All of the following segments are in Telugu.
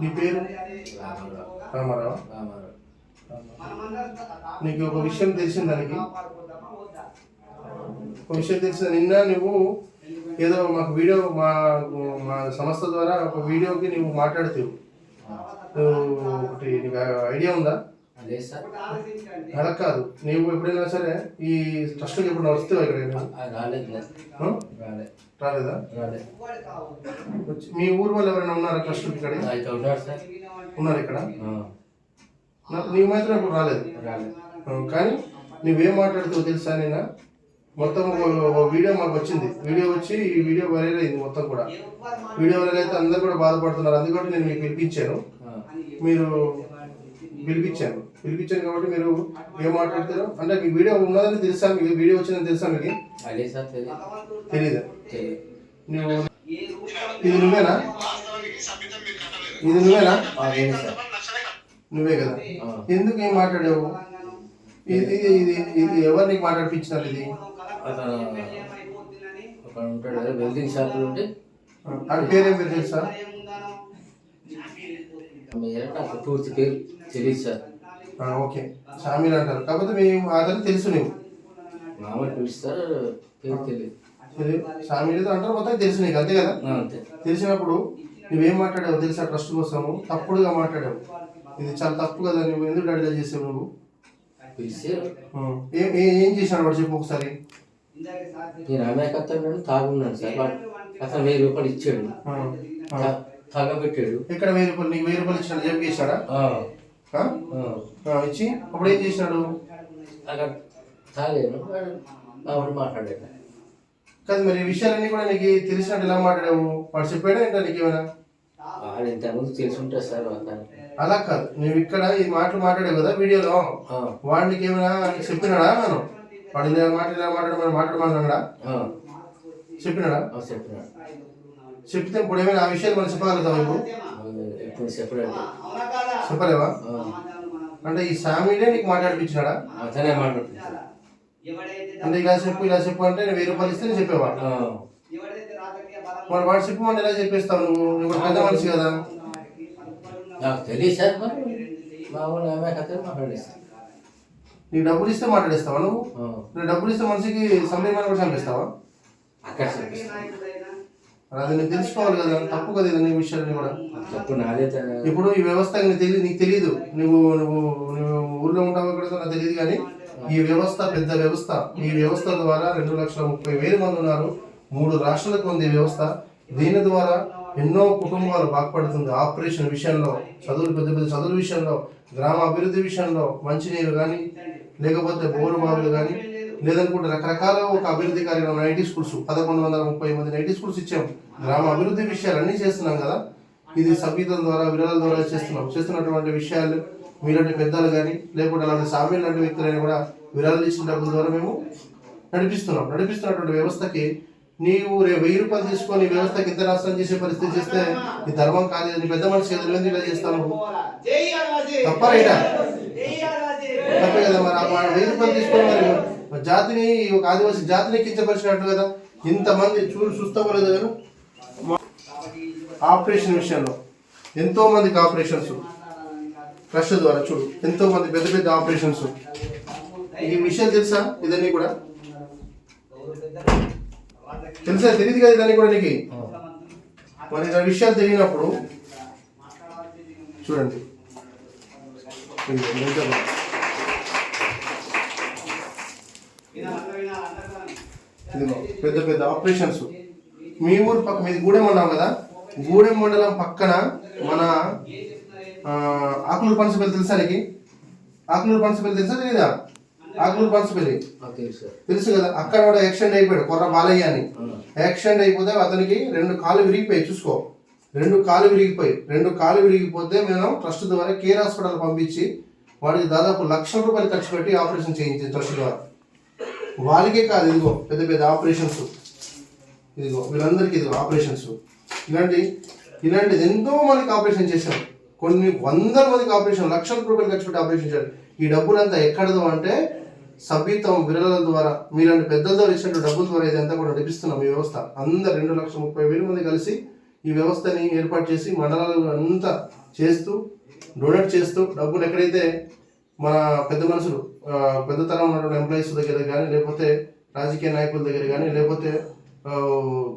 నీ పేరు? రామారావు. నీకు ఒక విషయం తెలిసింది దానికి? ఒక విషయం తెలిసిన నిన్న నువ్వు ఏదో మాకు వీడియో మా మా సంస్థ ద్వారా ఒక వీడియోకి నువ్వు మాట్లాడుతావు ఒకటి నీకు ఐడియా ఉందా? లేదు సార్. అలా కాదు. నువ్వు ఎప్పుడైనా సరే ఈ ట్రస్ట్కి ఎప్పుడు వస్తావు ఇక్కడ ఆ, రాలేదు లేదు. రాలేదు? రాలేదా రాలేదు వచ్చి- మీ ఊరు వాళ్ళు ఎవరైనా ఉన్నారా ట్రస్ట్కి ఇక్కడ? ఉన్నారు ఇక్కడ? నీవు మాత్రం ఇప్పుడు రాలేదు? కానీ నువ్వేం మాట్లాడుతావు తెలుసా నేను మొత్తం వీడియో మాకు వచ్చింది. వీడియో వచ్చి ఈ వీడియో వైరల్ అయింది మొత్తం కూడా. వీడియో వైరల్ అయితే అందరు కూడా బాధపడుతున్నారు. అందుకని నేను మీకు పిలిపించాను మీరు పిలిపించాను పిలిపించాను కాబట్టి మీరు ఏం మాట్లాడతారు? అంటే మీ వీడియో ఉన్నదని తెలుసా? మీకు వీడియో వచ్చిందని తెలుసా మీకు? అదే సార్ తెలియదు తెలీదు? నువ్వు ఇది నువ్వేనా? ఇది నువ్వేనా? నువ్వే కదా? ఎందుకు ఏం మాట్లాడావు? ఇది ఇది ఇది ఎవరు నీకు మాట్లాడిపించినారు ఇది? అతను ఉంటాడు కదా వెల్డింగ్ షాప్లో ఉంటే అది పేరేం పేరు తెలుసా? నాకు పూర్తి పేరు తెలియదు సార్. ఓకే. షామీల్ అంటారు. కాకపోతే మేము అతను తెలుసు నీవు మామూలు పిలుస్తారు పేరు తెలియదు షామీల్ అంటారు మొత్తం తెలుసు నీకు అంతే కదా? తెలిసినప్పుడు నువ్వేం మాట్లాడావు తెలుసా ట్రస్ట్ కోసము తప్పుడుగా మాట్లాడావు. ఇది చాలా తప్పు కదా నువ్వు ఎందుకు డడిగా చేసావు నువ్వు? ఏ- ఏ- ఏం చేసినాడు వాడు చెప్పు ఒకసారి? నేను అమాయకత్వం తాగున్నాను సార్. అతను వెయ్యి రూపాయలు ఇచ్చాడు. తాగబెట్టాడు. ఎక్కడ వెయ్యి రూపాయలు నీకు వెయ్యి రూపాయలు ఇచ్చినాడు చెప్పి చేశాడా ఇచ్చి అప్పుడు ఏం చేసినాడు అక్కడ తాగాను వాడు ఆవిడ మాట్లాడాడు. కాదు మరి ఈ విషయాలన్నీ కూడా నీకు తెలిసినట్టు ఎలా మాట్లాడావు? వాడు చెప్పాడా ఏంటో నీకు ఏమైనా? వాడు ఇంతకుముందు తెలిసి ఉంటుంది సార్ అలా కాదు. నువ్వు ఇక్కడ ఈ మాటలు మాట్లాడావు కదా వీడియోలో. వాడికి ఏమైనా చెప్పినాడా మనం వాడు ఇలా ఇలా మాట్లాడి మనం మాట్లాడమన్నాడా చెప్పినాడా? చెప్పినాడు. చెప్తే ఇప్పుడు ఏమైనా ఆ విషయాలు మనం చెప్పగలుగుతావు ఇప్పుడు? ఎప్పుడు చెప్పాడు చెప్పలేవా? అంటే ఈ సామీడే నీకు మాట్లాడిపించినాడా? అతనే మాట్లాడుతుంది అంటే ఇలా చెప్పు ఇలా చెప్పు అంటే నేను వెయ్యి రూపాయలు ఇస్తే నేను చెప్పేవా మరి వాడు చెప్పు మనం ఎలా చెప్పేస్తావు నువ్వు? నువ్వు పెద్ద మనిషి కదా. నాకు తెలియదు సార్ మరి. మాట్లాడేస్తాను నీకు డబ్బులు ఇస్తే మాట్లాడేస్తావా నువ్వు? నువ్వు డబ్బులు ఇస్తే మనిషికి సందేహం కూడా చంపేస్తావా? అక్కడ చెప్పిస్తాను మరి అది నువ్వు తెలుసుకోవాలి కదా తప్పు కదా ఇది నీ విషయాన్ని కూడా. తప్పు నాదే ఇప్పుడు ఈ వ్యవస్థ తెలియదు నీకు తెలియదు నువ్వు నువ్వు నువ్వు ఊర్లో ఉంటావో ఇక్కడ నాకు తెలియదు కానీ ఈ వ్యవస్థ పెద్ద వ్యవస్థ. ఈ వ్యవస్థ ద్వారా రెండు లక్షల ముప్పై వేల మంది ఉన్నారు. మూడు రాష్ట్రాలకు ఉంది ఈ వ్యవస్థ. దీని ద్వారా ఎన్నో కుటుంబాలు బాగుపడుతుంది. ఆపరేషన్ విషయంలో చదువులు పెద్ద పెద్ద చదువుల విషయంలో గ్రామ అభివృద్ధి విషయంలో మంచినీరు కానీ లేకపోతే బోరు బావులు కానీ లేదనుకుంటే రకరకాల ఒక అభివృద్ధి కార్యక్రమం నైటీ స్కూల్స్ పదకొండు వందల ముప్పై మంది నైటీ స్కూల్స్ ఇచ్చాం. గ్రామ అభివృద్ధి విషయాలు అన్నీ చేస్తున్నాం కదా. ఇది సంగీతం ద్వారా విరాళాల ద్వారా చేస్తున్నాం. చేస్తున్నటువంటి విషయాలు మీలాంటి పెద్దలు కానీ లేకపోతే అలాంటి సామ్యం లాంటి వ్యక్తులని కూడా విరాళాలు ఇచ్చిన డబ్బుల ద్వారా మేము నడిపిస్తున్నాం. నడిపిస్తున్నటువంటి వ్యవస్థకి నీవు రే వెయ్యి రూపాయలు తీసుకొని వ్యవస్థకి ఇంత నష్టం చేసే పరిస్థితి చేస్తే ఈ ధర్మం కాదు. పెద్ద మనిషి ఎదురు ఇలా చేస్తావు? నువ్వు తప్ప రైటా? తప్పే కదా మరి వెయ్యి రూపాయలు తీసుకొని మరి జాతిని ఒక ఆదివాసీ జాతిని కించపరిచినట్టు కదా? ఇంతమంది చూడు చూస్తామో లేదు కదా ఆపరేషన్ విషయంలో. ఎంతో మందికి ఆపరేషన్స్. ట్రస్ట్ ద్వారా చూడు ఎంతో మంది పెద్ద పెద్ద ఆపరేషన్స్. ఈ విషయం తెలుసా ఇదన్నీ కూడా? తెలుసా? తెలియదు కదా ఇదన్నీ కూడా నీకు? మరి ఇలా విషయాలు తెలియనప్పుడు చూడండి. ఇదిగో, పెద్ద పెద్ద ఆపరేషన్స్ మీ ఊరు పక్క మీది గూడెం అన్నాం కదా? గూడెం మండలం పక్కన మన ఆకులూరు పనసపల్లి తెలుసా నీకు? ఆకులూరు పనసపల్లి తెలుసా తెలీదా? ఆకులూరు పనసపల్లి తెలుసు సార్. తెలుసు కదా అక్కడ కూడా యాక్సిడెంట్ అయిపోయాడు కొర్ర బాలయ్య అని యాక్సిడెంట్ అయిపోతే అతనికి రెండు కాళ్ళు విరిగిపోయి చూసుకో. రెండు కాళ్ళు విరిగిపోయి రెండు కాళ్ళు విరిగిపోతే మేము ట్రస్ట్ ద్వారా కేర్ హాస్పిటల్ పంపించి వాడికి దాదాపు లక్షల రూపాయలు ఖర్చు పెట్టి ఆపరేషన్ చేయించింది ట్రస్ట్ ద్వారా. వాళ్ళకే కాదు ఇదిగో పెద్ద పెద్ద ఆపరేషన్స్. ఇదిగో వీళ్ళందరికీ ఇదిగో ఆపరేషన్స్. ఇలాంటి ఇలాంటిది ఎంతో మందికి ఆపరేషన్ చేశారు కొన్ని వందల మందికి ఆపరేషన్ లక్షల రూపాయలు ఖర్చు పెట్టి ఆపరేషన్ చేశారు. ఈ డబ్బులంతా ఎక్కడదో అంటే సభ్యత్వం విరళల ద్వారా మీలాంటి పెద్దల ద్వారా ఇచ్చిన డబ్బుల ద్వారా ఇదంతా కూడా నడిపిస్తున్నాం ఈ వ్యవస్థ. అందరు రెండు లక్షల ముప్పై వేల మంది కలిసి ఈ వ్యవస్థని ఏర్పాటు చేసి మండలాలు అంతా చేస్తూ డొనేట్ చేస్తూ డబ్బులు ఎక్కడైతే మన పెద్ద మనుషులు పెద్ద తరం ఉన్నటువంటి ఎంప్లాయీస్ దగ్గర కానీ లేకపోతే రాజకీయ నాయకుల దగ్గర కానీ లేకపోతే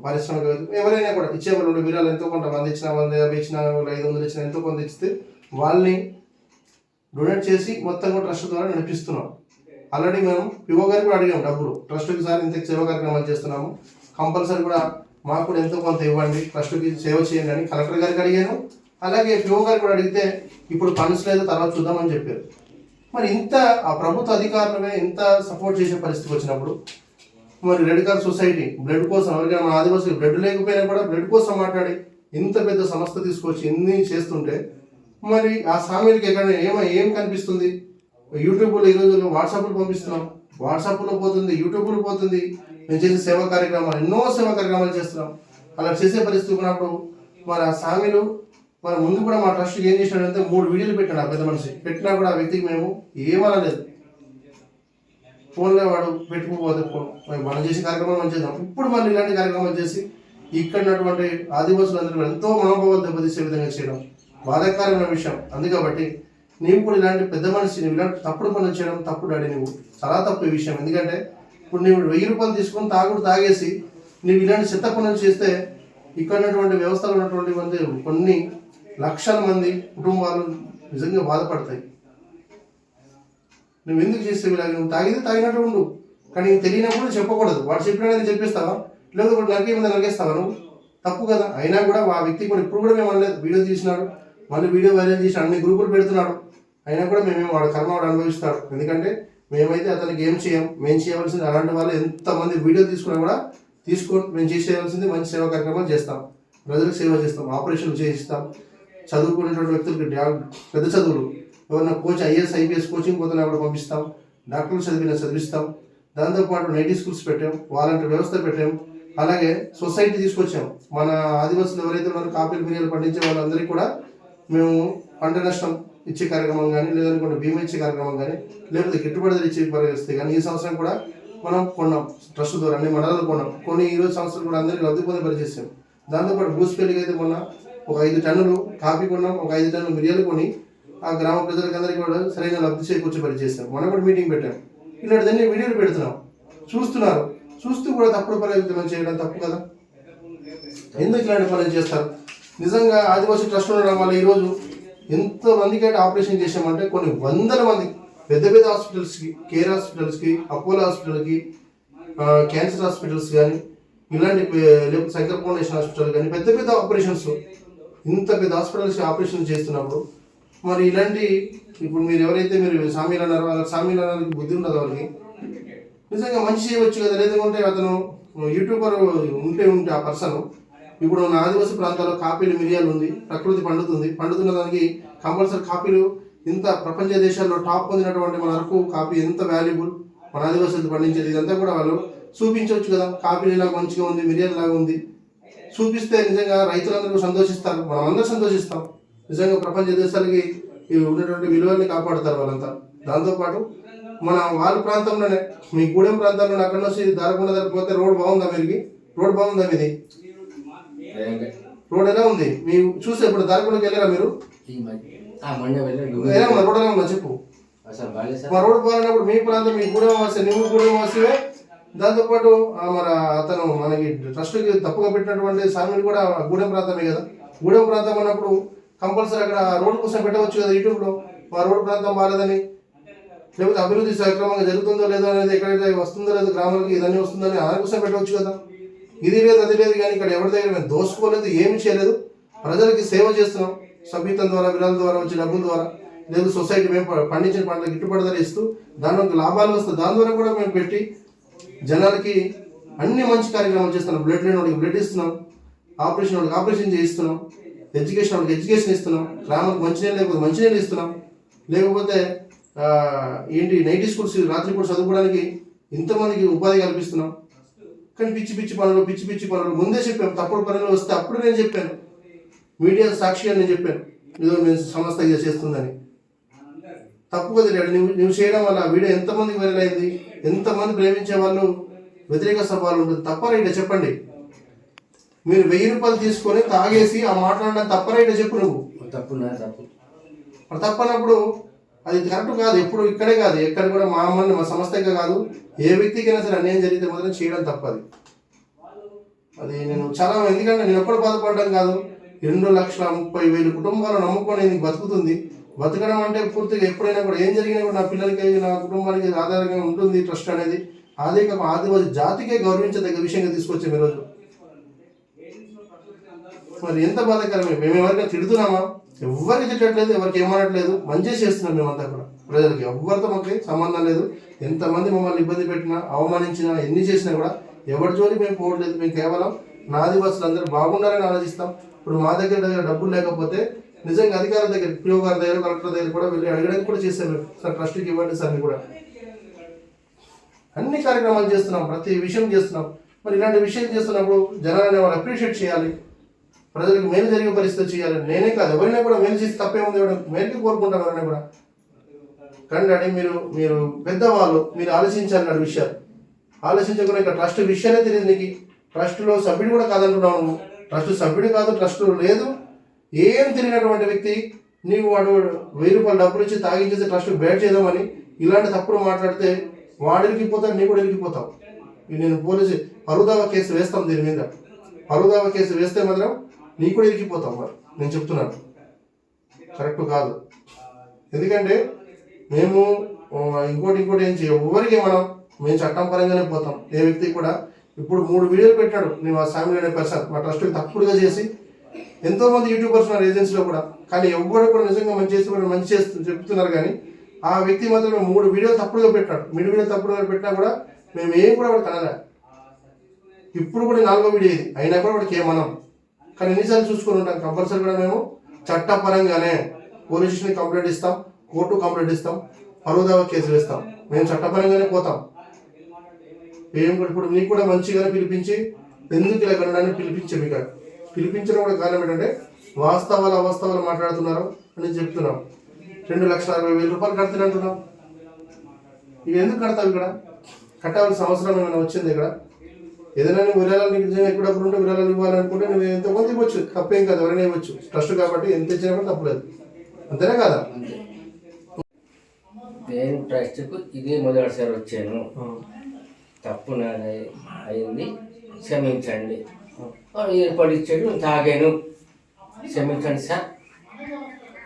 పారిశ్రామిక ఎవరైనా కూడా ఇచ్చేవాళ్ళు ఉండే విరాలు ఎంతో కొంత వంద ఇచ్చిన వంద యాభై ఇచ్చిన ఐదు వందలు ఇచ్చిన ఎంతో కొంత ఇస్తే వాళ్ళని డొనేట్ చేసి మొత్తం కూడా ట్రస్ట్ ద్వారా నడిపిస్తున్నాం. ఆల్రెడీ మేము పివో గారికి కూడా అడిగాం డబ్బులు. ట్రస్ట్కి సార్ ఇంత సేవ కార్యక్రమాలు చేస్తున్నాము. కంపల్సరీ కూడా మాకు కూడా ఎంతో కొంత ఇవ్వండి. ట్రస్ట్కి సేవ చేయండి అని కలెక్టర్ గారికి అడిగాను. అలాగే పిఓ గారు కూడా అడిగితే ఇప్పుడు ఫండ్స్ లేదు తర్వాత చూద్దామని చెప్పారు. మరి ఇంత ఆ ప్రభుత్వ అధికారులమే ఇంత సపోర్ట్ చేసే పరిస్థితి వచ్చినప్పుడు మరి రెడ్ కార్ సొసైటీ బ్లడ్ కోసం ఎవరికైనా మన ఆదివాసులు బ్లడ్ లేకపోయినా కూడా బ్లడ్ కోసం మాట్లాడి ఇంత పెద్ద సంస్థ తీసుకొచ్చి ఇన్ని చేస్తుంటే మరి ఆ సామీలకి ఎక్కడ ఏమో ఏం కనిపిస్తుంది? యూట్యూబ్లో ఈ రోజుల్లో వాట్సాప్లో పంపిస్తున్నాం. వాట్సాప్లో పోతుంది యూట్యూబ్లో పోతుంది. మేము చేసే సేవా కార్యక్రమాలు ఎన్నో సేవా కార్యక్రమాలు చేస్తున్నాం. అలా చేసే పరిస్థితి ఉన్నప్పుడు మరి ఆ సామీలు మరి ముందు కూడా మా ట్రస్ట్ ఏం చేసినాడంటే మూడు వీడియోలు పెట్టాడు ఆ పెద్ద మనిషి. పెట్టినా కూడా ఆ వ్యక్తికి మేము ఏమనలేదు ఫోన్లో వాడు పెట్టుకుపోతే ఫోన్ మనం చేసే కార్యక్రమం మనం చేద్దాం. ఇప్పుడు మళ్ళీ ఇలాంటి కార్యక్రమం చేసి ఇక్కడ ఉన్నటువంటి ఆదివాసులందరూ ఎంతో మనోభావాలు దెబ్బతీసే విధంగా చేయడం బాధాకరమైన విషయం. అందుకబట్టి నీవు కూడా ఇలాంటి పెద్ద మనిషి నువ్వు ఇలాంటి తప్పుడు పనులు చేయడం తప్పుడు డాడీ నువ్వు. చాలా తప్పు విషయం. ఎందుకంటే ఇప్పుడు నువ్వు వెయ్యి రూపాయలు తీసుకొని తాగుడు తాగేసి నువ్వు ఇలాంటి చెత్త పనులు చేస్తే ఇక్కడ ఉన్నటువంటి వ్యవస్థలో ఉన్నటువంటి మంది కొన్ని లక్షల మంది కుటుంబాలు నిజంగా బాధపడతాయి. నువ్వు ఎందుకు చేసేవి ఇలాగ నువ్వు తాగితే తాగినట్టు ఉండు. కానీ తెలియనప్పుడు చెప్పకూడదు. వాడు చెప్పినది చెప్పేస్తావా? లేదు ఇప్పుడు నరికే నరికేస్తావా నువ్వు? తప్పు కదా. అయినా కూడా ఆ వ్యక్తి కూడా ఇప్పుడు కూడా మేము అనలేదు. వీడియో తీసినాడు. మళ్ళీ వీడియో వైరల్ చేసి అన్ని గ్రూపులు పెడుతున్నాడు. అయినా కూడా మేమేం వాడు కర్మ వాడు అనుభవిస్తాడు. ఎందుకంటే మేమైతే అతనికి ఏం చేయం? మేము చేయవలసింది అలాంటి వాళ్ళు ఎంతమంది వీడియో తీసుకున్నా కూడా తీసుకొని మేము చేసేయాల్సింది మంచి సేవా కార్యక్రమాలు చేస్తాం. ప్రజలకు సేవ చేస్తాం. ఆపరేషన్లు చేయిస్తాం. చదువుకునేటువంటి వ్యక్తులకి పెద్ద చదువులు ఎవరైనా కోచ్ ఐఎస్ ఐపీఎస్ కోచింగ్ పోతున్నా కూడా పంపిస్తాం. డాక్టర్లు చదివిన చదివిస్తాం. దాంతోపాటు నైటీ స్కూల్స్ పెట్టాం. వాలంటీర్ వ్యవస్థ పెట్టాం. అలాగే సొసైటీ తీసుకొచ్చాం. మన ఆదివాసులు ఎవరైతే ఉన్నారో కాపీలు బిర్యానీలు పండించే వాళ్ళందరికీ కూడా మేము పంట నష్టం ఇచ్చే కార్యక్రమం కానీ లేదనుకుంటే బీమా ఇచ్చే కార్యక్రమం కానీ లేకపోతే గిట్టుబాటు ఇచ్చే పరిస్థితి కానీ ఈ సంవత్సరం కూడా మనం కొన్నాం. ట్రస్ట్ ద్వారా అన్ని మండలాలు కొన్నాం. కొన్ని ఈరోజు సంవత్సరం కూడా అందరికీ రద్దు పొందే పనిచేసాం దాంతోపాటు భూస్పేలికి అయితే మొన్న ఒక ఐదు టన్నులు కాఫీ కొన్నాం ఒక ఐదు టన్నులు మిరియాలు కొని ఆ గ్రామ ప్రజలకు అందరికీ కూడా సరైన లబ్ధి చేకూర్చి పని చేస్తాం మనం కూడా మీటింగ్ పెట్టాం. ఇలాంటిదన్నీ వీడియోలు పెడుతున్నాం. చూస్తున్నారు. చూస్తూ కూడా తప్పుడు పనులు చేయడం తప్పు కదా? ఎందుకు ఇలాంటి పనులు చేస్తారు? నిజంగా ఆదివాసీ ట్రస్ట్ ఉండడం వల్ల ఈరోజు ఎంతో మందికి అయితే ఆపరేషన్ చేసామంటే కొన్ని వందల మంది పెద్ద పెద్ద హాస్పిటల్స్కి కేర్ హాస్పిటల్స్కి అపోలో హాస్పిటల్కి క్యాన్సర్ హాస్పిటల్స్ కానీ ఇలాంటి లేకపోతే శంకర్ ఫౌండేషన్ హాస్పిటల్ కానీ పెద్ద పెద్ద ఆపరేషన్స్ ఇంత పెద్ద హాస్పిటల్స్ ఆపరేషన్ చేస్తున్నప్పుడు మరి ఇలాంటి ఇప్పుడు మీరు ఎవరైతే మీరు సామీలు అన్నారో వాళ్ళకి సామీలు అన్నారో బుద్ధి ఉండదు వాళ్ళకి? నిజంగా మంచి చేయవచ్చు కదా లేదంటే అతను యూట్యూబర్ ఉంటే ఉంటే ఆ పర్సన్. ఇప్పుడు నా ఆదివాసీ ప్రాంతాల్లో కాపీలు మిరియాలు ఉంది ప్రకృతి పండుతుంది. పండుతున్న దానికి కంపల్సరీ కాపీలు ఇంత ప్రపంచ దేశాల్లో టాప్ పొందినటువంటి మన అరకు కాపీ ఎంత వాల్యుబుల్ మన ఆదివాసులు పండించేది ఇదంతా కూడా వాళ్ళు చూపించవచ్చు కదా. కాపీలు ఇలా మంచిగా ఉంది మిరియాలు లాగా ఉంది. చూపిస్తే నిజంగా రైతులందరూ సంతోషిస్తారు మనం అందరూ సంతోషిస్తాం. నిజంగా ప్రపంచ దేశాలకి ఉన్నటువంటి విలువల్ని కాపాడుతారు వాళ్ళంతా. దాంతోపాటు మన వాళ్ళ ప్రాంతంలోనే మీ గూడెం ప్రాంతంలో అక్కడ నుంచి దారకుండా పోతే రోడ్ బాగుందా మీరుకి రోడ్ బాగుందా మీది? రోడ్ ఎలా ఉంది? మీ చూసి ఇప్పుడు దారకుండకి వెళ్ళారా మీరు? రోడ్ ఎలా ఉందా చెప్పు. మా రోడ్ బాగాలేనప్పుడు మీ ప్రాంతం మీ గూడెం వాసి నువ్వు గూడెం వాసివే దాంతోపాటు మన అతను మనకి ట్రస్ట్కి తప్పుగా పెట్టినటువంటి సామిని కూడా గూడెం ప్రాంతమే కదా. గూడెం ప్రాంతం అన్నప్పుడు కంపల్సరీ అక్కడ రోడ్డు కోసం పెట్టవచ్చు కదా యూట్యూబ్లో. మా రోడ్డు ప్రాంతం బాగాలేదని లేకపోతే అభివృద్ధి సక్రమంగా జరుగుతుందో లేదో అనేది ఎక్కడైతే వస్తుందో లేదో గ్రామాలకి ఇదన్నీ వస్తుందని ఆ కోసం పెట్టవచ్చు కదా. ఇది లేదు అది లేదు కానీ ఇక్కడ ఎవరి దగ్గర మేము దోసుకోలేదు ఏమి చేయలేదు. ప్రజలకి సేవ చేస్తున్నాం సభ్యతం ద్వారా విరాళం ద్వారా వచ్చే డబ్బుల ద్వారా. లేదు సొసైటీ మేము పండించిన పంటలకు గిట్టుబడి ధర ఇస్తూ దాని లాభాలు వస్తాయి దాని ద్వారా కూడా మేము పెట్టి జనాలకి అన్ని మంచి కార్యక్రమాలు చేస్తున్నాం. బ్లడ్ లేని వాళ్ళకి బ్లడ్ ఇస్తున్నాం. ఆపరేషన్ వాళ్ళకి ఆపరేషన్ చేయిస్తున్నాం. ఎడ్యుకేషన్ వాళ్ళకి ఎడ్యుకేషన్ ఇస్తున్నాం. గ్రామాలకు మంచినీళ్ళు లేకపోతే మంచినీళ్ళు ఇస్తున్నాం లేకపోతే ఏంటి నైటీ స్కూల్స్ రాత్రి పూట చదువుకోవడానికి ఇంతమందికి ఉపాధి కల్పిస్తున్నాం. కానీ పిచ్చి పిచ్చి పనులు పిచ్చి పిచ్చి పనులు ముందే చెప్పాను. తప్పుడు పనులు వస్తే అప్పుడు నేను చెప్పాను. మీడియా సాక్షిగా నేను చెప్పాను. ఏదో నేను సంస్థ చేస్తుందని. తప్పు కదా డాడీ నువ్వు నువ్వు చేయడం వల్ల వీడియో ఎంతమందికి వైరల్ అయింది? ఎంతమంది ప్రేమించే వాళ్ళు వ్యతిరేక స్వభావాలు ఉంటుంది. తప్ప రైట్ చెప్పండి. మీరు వెయ్యి రూపాయలు తీసుకొని తాగేసి ఆ మాట్లాడడం తప్పరైతే చెప్పు నువ్వు. తప్పు తప్పు. తప్పనప్పుడు అది కరెక్ట్ కాదు. ఎప్పుడు ఇక్కడే కాదు. ఎక్కడ కూడా మా అమ్మని మా సంస్థకే కాదు. ఏ వ్యక్తికైనా సరే అన్యాయం జరిగితే మాత్రం చేయడం తప్పది. అది నేను చాలా ఎందుకంటే నేను ఎప్పుడు బాధపడడం కాదు. రెండు లక్షల ముప్పై వేలు కుటుంబాలు నమ్ముకొని బతుకుతుంది. బతకడం అంటే పూర్తిగా ఎప్పుడైనా కూడా ఏం జరిగినా కూడా నా పిల్లలకి నా కుటుంబానికి ఆధారంగా ఉంటుంది ట్రస్ట్ అనేది. అదే కాక ఆదివాసి జాతికే గౌరవించదగ్గ విషయంగా తీసుకొచ్చాం ఈరోజు మరి ఎంత బాధాకరమే. మేము ఎవరికైనా తిడుతున్నామా? ఎవరికి తిట్టట్లేదు ఎవరికి ఏమనట్లేదు. మంచి చేస్తున్నాం మేమంతా కూడా. ప్రజలకి ఎవరితో మాకు సంబంధం లేదు. ఎంతమంది మమ్మల్ని ఇబ్బంది పెట్టినా అవమానించినా ఎన్ని చేసినా కూడా ఎవరి జోలి మేము పోవట్లేదు. మేము కేవలం నా ఆదివాసులు అందరూ బాగుండాలని ఆలోచిస్తాం. ఇప్పుడు మా దగ్గర దగ్గర డబ్బులు లేకపోతే నిజంగా అధికారుల దగ్గర పిఓ గారి దగ్గర కలెక్టర్ దగ్గర కూడా వెళ్ళి అడగడానికి కూడా చేశాను సార్ ట్రస్ట్కి ఇవ్వండి సార్ అని కూడా. అన్ని కార్యక్రమాలు చేస్తున్నాం ప్రతి విషయం చేస్తున్నాం. మరి ఇలాంటి విషయం చేస్తున్నప్పుడు జనాలని వాళ్ళు అప్రిషియేట్ చేయాలి. ప్రజలకు మేలు జరిగే పరిస్థితి చేయాలి. నేనే కాదు ఎవరైనా కూడా మేలు చేసి తప్పే ఉంది ఎవరు మేలుకి కోరుకుంటాను ఎవరైనా కూడా. కానీ మీరు మీరు పెద్దవాళ్ళు మీరు ఆలోచించాలి నాడు విషయాలు. ఆలోచించకుండా ఇక్కడ ట్రస్ట్ విషయాలే తెలియదు నీకు. ట్రస్ట్లో సభ్యుడు కూడా కాదంటున్నావు నువ్వు. ట్రస్ట్ సభ్యుడు కాదు ట్రస్ట్ లేదు. ఏం తెలియనటువంటి వ్యక్తి నీవు వాడు వెయ్యి రూపాయలు డబ్బులు ఇచ్చి తాగించేసి ట్రస్ట్ బేట్ చేద్దామని ఇలాంటి తప్పుడు మాట్లాడితే వాడు ఇరికిపోతాడు నీ కూడా ఇరికిపోతావు నేను పోలీసు పరుదావా కేసు వేస్తాం దీని మీద. పరుదావా కేసు వేస్తే మాత్రం నీ కూడా ఇరికిపోతావు మరి నేను చెప్తున్నాను. కరెక్ట్ కాదు. ఎందుకంటే మేము ఇంకోటి ఇంకోటి ఏం చేయం? ఎవరికి మనం మేము చట్టం పరంగానే పోతాం. ఏ వ్యక్తికి కూడా ఇప్పుడు మూడు వీడియోలు పెట్టాడు నేను ఆ సామి అనే పర్సన్ మా ట్రస్ట్కి తప్పుడుగా చేసి ఎంతో మంది యూట్యూబర్స్ ఉన్నారు ఏజెన్సీలో కూడా. కానీ ఎవ్వరు కూడా నిజంగా మంచి చేసి మంచి చేస్తు చెప్తున్నారు కానీ ఆ వ్యక్తి మాత్రం మూడు వీడియోలు తప్పుడుగా పెట్టాడు. మూడు వీడియో తప్పుడుగా పెట్టినా కూడా మేము ఏం కూడా వాడు కనలే. ఇప్పుడు కూడా నాలుగో వీడియో ఇది. అయినా కూడా వాడికి ఏమనం. కానీ ఎన్నిసార్లు చూసుకొని ఉంటాం. కంపల్సరీ కూడా మేము చట్టపరంగానే పోలీస్ స్టేషన్ కంప్లైంట్ ఇస్తాం. కోర్టు కంప్లైంట్ ఇస్తాం. పరువుదావా కేసు వేస్తాం. మేము చట్టపరంగానే పోతాం. ఏం కూడా ఇప్పుడు మీకు కూడా మంచిగానే పిలిపించి ఎందుకు ఇలా కనడానికి పిలిపించాం మీకు పిలిపించడం కూడా కారణం ఏంటంటే వాస్తవాలు అవాస్తవాలు మాట్లాడుతున్నారు అని చెప్తున్నాం. రెండు లక్షల అరవై వేల రూపాయలు కడుతున్నట్టున్నాం ఇవి ఎందుకు కడతావు ఇక్కడ? కట్టాల్సిన అవసరం ఏమైనా వచ్చింది ఇక్కడ? ఏదైనా నువ్వు విరాళాలు నీకు నిజంగా డబ్బులు ఉంటే విరాళాలు ఇవ్వాలనుకుంటే నువ్వు ఎంత కొంత ఇవ్వచ్చు? తప్పేం కాదు ఎవరైనా ఇవ్వచ్చు. ట్రస్ట్ కాబట్టి ఎంత ఇచ్చినా కూడా తప్పలేదు. అంతేనా కాదా? నేను ట్రస్ట్కు ఇదే మొదటిసారి వచ్చాను. తప్పు నాది అయింది క్షమించండి. ఏర్పడిచ్చాడు ఏర్పాటు తాగాను. క్షమించండి సార్.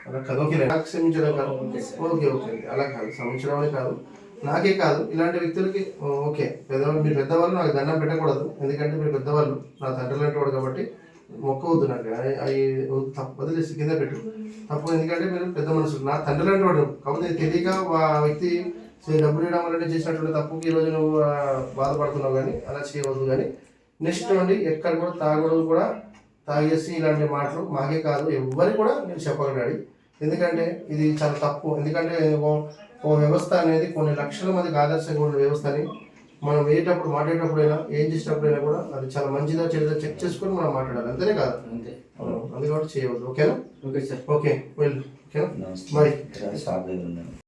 అలా కాదు ఓకే నాకు క్షమించడం కాదు. ఓకే ఓకే అలా కాదు. క్షమించడమే కాదు. నాకే కాదు. ఇలాంటి వ్యక్తులకి ఓకే. పెద్దవాళ్ళు మీరు పెద్దవాళ్ళు నాకు దండం పెట్టకూడదు. ఎందుకంటే మీరు పెద్దవాళ్ళు. నా తండ్రి లాంటి వాడు కాబట్టి మొక్కవద్దు నాకు అవి- అవి తప్పు వదిలేసి కింద పెట్టు. తప్పు ఎందుకంటే మీరు పెద్ద మనుషులు. నా తండ్రి లాంటి వాడు కాకపోతే తెలియక ఆ వ్యక్తి డబ్బులు ఇవ్వడం వల్ల చేసినటువంటి తప్పుకి ఈరోజు నువ్వు బాధపడుతున్నావు కానీ అలా చేయవద్దు కానీ నెక్స్ట్ నుండి ఎక్కడ కూడా తాగడం కూడా తాగేసి ఇలాంటి మాటలు మాకే కాదు ఎవ్వరికి కూడా నేను చెప్పగలడాడి ఎందుకంటే ఇది చాలా తప్పు. ఎందుకంటే ఓ- వ్యవస్థ అనేది కొన్ని లక్షల మందికి ఆదర్శంగా ఉన్న వ్యవస్థని మనం వేయేటప్పుడు మాట్లాడేటప్పుడైనా ఏం చేసినప్పుడైనా కూడా అది చాలా మంచిదా చెడుదా చెక్ చేసుకొని మనం మాట్లాడాలి. అంతేనే కాదు? అంతే. అందుకని చేయవద్దు. ఓకేనా? Okay sir. ఓకే. వెల్ ఓకేనా? ఉన్నాను.